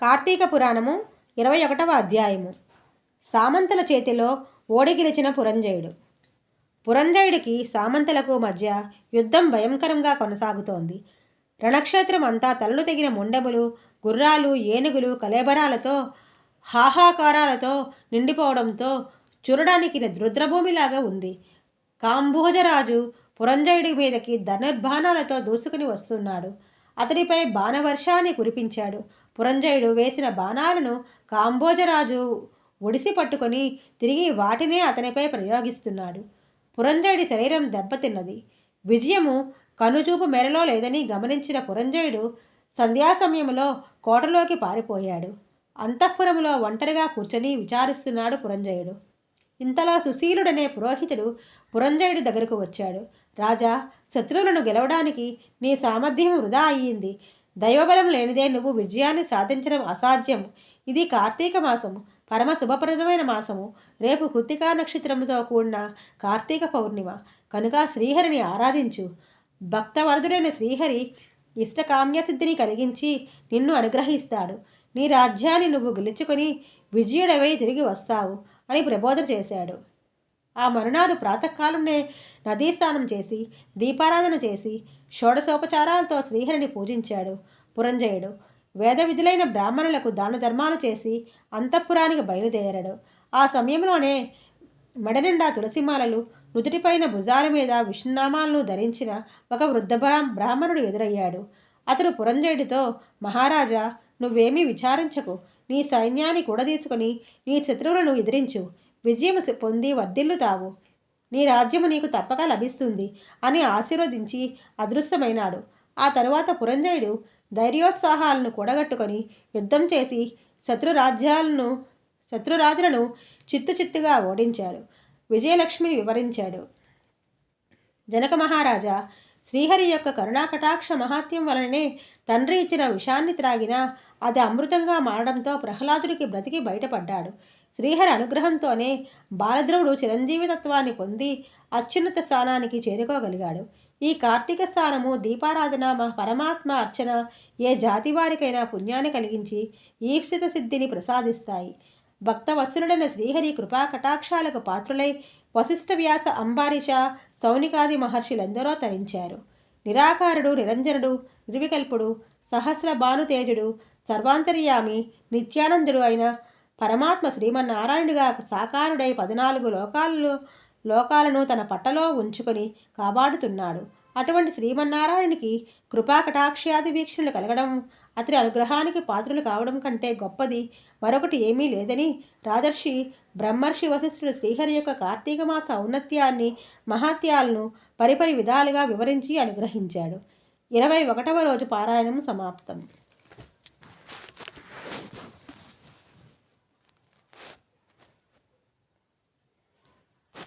కార్తీక పురాణము ఇరవై ఒకటవ అధ్యాయము. సామంతుల చేతిలో ఓడిగిలిచిన పురంజయుడు. పురంజయుడికి సామంతులకు మధ్య యుద్ధం భయంకరంగా కొనసాగుతోంది. రణక్షేత్రం అంతా తలలు తెగిన ముండములు గుర్రాలు ఏనుగులు కలేబరాలతో హాహాకారాలతో నిండిపోవడంతో చూడడానికి రుద్రభూమిలాగా ఉంది. కాంభోజరాజు పురంజయుడి మీదకి ధనుర్బాణాలతో దూసుకుని వస్తున్నాడు. అతడిపై బాణవర్షాన్ని కురిపించాడు. పురంజయుడు వేసిన బాణాలను కాంబోజరాజు ఒడిసి పట్టుకొని తిరిగి వాటినే అతనిపై ప్రయోగిస్తున్నాడు. పురంజయుడి శరీరం దెబ్బతిన్నది. విజయము కనుచూపు మేరలో లేదని గమనించిన పురంజయుడు సంధ్యా సమయంలో కోటలోకి పారిపోయాడు. అంతఃపురములో ఒంటరిగా కూర్చొని విచారిస్తున్నాడు పురంజయుడు. ఇంతలా సుశీలుడనే పురోహితుడు పురంజయుడి దగ్గరకు వచ్చాడు. రాజా శత్రువులను గెలవడానికి నీ సామర్థ్యం వృధా అయ్యింది. దైవబలం లేనిదే నువ్వు విజయాన్ని సాధించడం అసాధ్యం. ఇది కార్తీక మాసము. పరమ శుభప్రదమైన మాసము. రేపు కృతికా నక్షత్రముతో కూడిన కార్తీక పౌర్ణిమ. కనుక శ్రీహరిని ఆరాధించు. భక్తవరదుడైన శ్రీహరి ఇష్టకామ్యసిద్ధిని కలిగించి నిన్ను అనుగ్రహిస్తాడు. నీ రాజ్యాన్ని నువ్వు గెలుచుకొని విజయుడవై తిరిగి వస్తావు. అని ప్రబోధన చేశాడు. ఆ మరునాడు ప్రాతకాలంనే నదీ స్నానం చేసి దీపారాధన చేసి షోడశోపచారాలతో శ్రీహరిని పూజించాడు. పురంజయుడు వేద విధులైన బ్రాహ్మణులకు దాన ధర్మాలు చేసి అంతఃపురానికి బయలుదేరాడు. ఆ సమయంలోనే మెడనిండా తులసిమాలలు నుదుటిపైన భుజాల మీద విష్ణునామాలను ధరించిన ఒక వృద్ధ బ్రాహ్మణుడు ఎదురయ్యాడు. అతడు పురంజయుడితో మహారాజా నువ్వేమీ విచారించకు. నీ సైన్యాన్ని కూడదీసుకుని నీ శత్రువులను ఎదిరించు. విజయం పొంది వర్ధిల్లుతావు. నీ రాజ్యము నీకు తప్పక లభిస్తుంది అని ఆశీర్వదించి అదృశ్యమైనాడు. ఆ తరువాత పురంజయుడు ధైర్యోత్సాహాలను కూడగట్టుకొని యుద్ధం చేసి శత్రురాజ్యాలను శత్రురాజులను చిత్తు చిత్తుగా ఓడించాడు. విజయలక్ష్మిని వివరించాడు. జనక మహారాజా శ్రీహరి యొక్క కరుణాకటాక్ష మహాత్యం వలననే తండ్రి ఇచ్చిన విషాన్ని త్రాగినా అది అమృతంగా మారడంతో ప్రహ్లాదుడికి బ్రతికి బయటపడ్డాడు. శ్రీహరి అనుగ్రహంతోనే బాలద్రవుడు చిరంజీవితత్వాన్ని పొంది అత్యున్నత స్థానానికి చేరుకోగలిగాడు. ఈ కార్తీక స్థానము దీపారాధన పరమాత్మ అర్చన ఏ జాతి వారికైనా పుణ్యాన్ని కలిగించి ఈప్సిత సిద్ధిని ప్రసాదిస్తాయి. భక్తవత్సలుడైన శ్రీహరి కృపా కటాక్షాలకు పాత్రులై వశిష్ఠ వ్యాస అంబారీష సౌనికాది మహర్షులెందరో తరించారు. నిరాకారుడు నిరంజనుడు నిర్వికల్పుడు సహస్ర భానుతేజుడు సర్వాంతర్యామి నిత్యానందుడు అయిన పరమాత్మ శ్రీమన్నారాయణుడిగా సాకారుడై పద్నాలుగు లోకాలలో లోకాలను తన పట్టలో ఉంచుకొని కాపాడుతున్నాడు. అటువంటి శ్రీమన్నారాయణునికి కృపా కటాక్షాది వీక్షణలు కలగడం అతని అనుగ్రహానికి పాత్రలు కావడం కంటే గొప్పది మరొకటి ఏమీ లేదని రాజర్షి బ్రహ్మర్షి వశిష్ఠుడు శ్రీహరి యొక్క కార్తీక మాస ఔన్నత్యాన్ని మహాత్యాలను పరిపరి విధాలుగా వివరించి అనుగ్రహించాడు. ఇరవై ఒకటవ రోజు పారాయణం సమాప్తం.